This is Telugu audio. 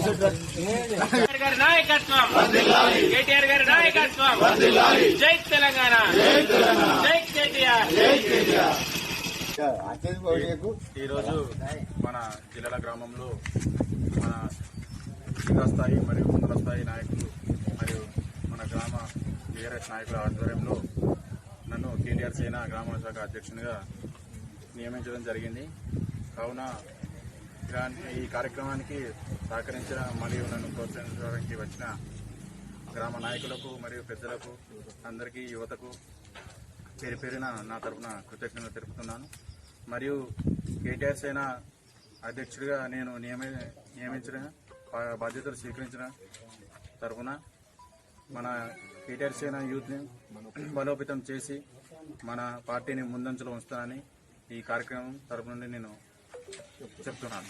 కేటీఆర్ గారి నాయకత్వం. కేటీఆర్ గారి నాయకత్వం. జై తెలంగాణ. జై కేటీఆర్. ఈరోజు మన జిల్లాల గ్రామంలో మన జిల్లా స్థాయి మరియు మండల స్థాయి నాయకులు మరియు మన గ్రామ టీఆర్ఎస్ నాయకుల ఆధ్వర్యంలో నన్ను కేటీఆర్ సేన గ్రామ శాఖ అధ్యక్షునిగా నియమించడం జరిగింది. కావున ఈ కార్యక్రమానికి సహకరించిన మరియు నన్ను ప్రోత్సహించడానికి వచ్చిన గ్రామ నాయకులకు మరియు పెద్దలకు అందరికీ యువతకు పేరు పేరున నా తరపున కృతజ్ఞతలు తెలుపుతున్నాను. మరియు కేటీఆర్ సేన అధ్యక్షుడిగా నేను నియమి నియమించిన బాధ్యతలు స్వీకరించిన తరపున మన కేటీఆర్ సేన యూత్ని బలోపేతం చేసి మన పార్టీని ముందంచలో ఉంచుతానని ఈ కార్యక్రమం తరపు నుండి నేను చెప్తున్నాను.